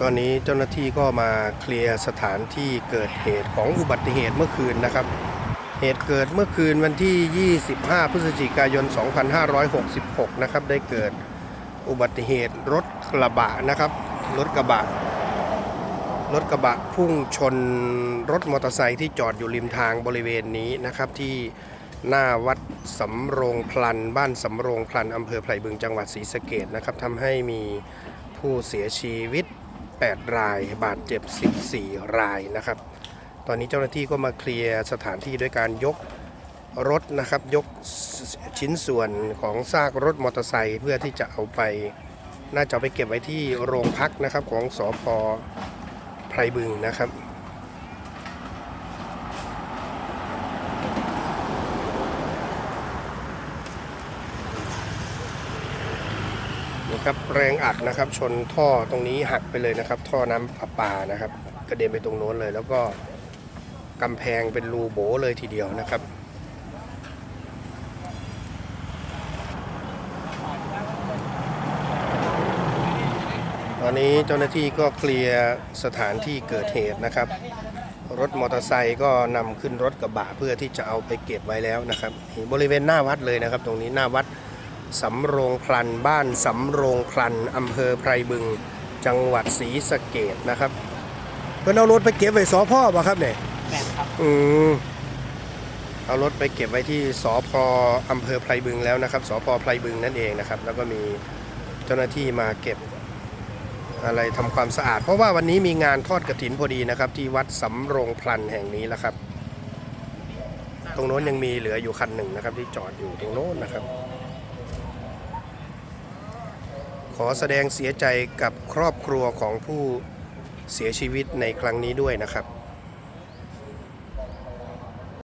ตอนนี้เจ้าหน้าที่ก็มาเคลียร์สถานที่เกิดเหตุของอุบัติเหตุเมื่อคืนนะครับ เหตุเกิดเมื่อคืนวันที่ 25 พฤศจิกายน 2566 นะครับ ได้เกิดอุบัติเหตุรถกระบะนะครับ รถกระบะ รถกระบะพุ่งชนรถมอเตอร์ไซค์ที่จอดอยู่ริมทางบริเวณนี้นะครับที่หน้าวัดสำโรงพลัน บ้านสำโรงพลันอำเภอไผ่บึงจังหวัดศรีสะเกดนะครับทำให้มีผู้เสียชีวิต 8 ราย บาดเจ็บ 14 รายนะครับ ตอนนี้เจ้าหน้าที่ก็มาเคลียร์สถานที่ด้วยการยกรถนะครับ ยกชิ้นส่วนของซากรถมอเตอร์ไซค์เพื่อที่จะเอาไป น่าจะไปเก็บไว้ที่โรงพักนะครับของสอพไพรบึงนะครับ นะครับแรงอัดนะครับ ชนท่อตรงนี้หักไปเลยนะครับ ท่อน้ำประปานะครับ กระเด็นไปตรงโน้นเลย แล้วก็กำแพงเป็นรูโบเลยทีเดียวนะครับตอนนี้เจ้าหน้าที่ก็เคลียร์สถานที่เกิดเหตุนะครับ รถมอเตอร์ไซค์ก็นำขึ้นรถกระบะเพื่อที่จะเอาไปเก็บไว้แล้วนะครับบริเวณหน้าวัดเลยนะครับ ตรงนี้หน้าวัด สำโรงพลันบ้านสำโรงพลันอำเภอไพรบึง จังหวัดศรีสะเกดนะครับเพื่อนเอารถไปเก็บไว้สอพ่อป่ะครับเนี่ยแม่นครับอืมเอารถไปเก็บไว้ที่สพอำเภอไพรบึงแล้วนะครับสพไพรบึงนั่นเองนะครับ แล้วก็มีเจ้าหน้าที่มาเก็บอะไรทำความสะอาด เพราะว่าวันนี้มีงานทอดกระถินพอดีนะครับ ที่วัดสำโรงพลันแห่งนี้แล้วครับ ตรงโน้นยังมีเหลืออยู่คันหนึ่งนะครับ ที่จอดอยู่ตรงโน้นนะครับ ขอแสดงเสียใจกับครอบครัวของผู้เสียชีวิตในครั้งนี้ด้วยนะครับ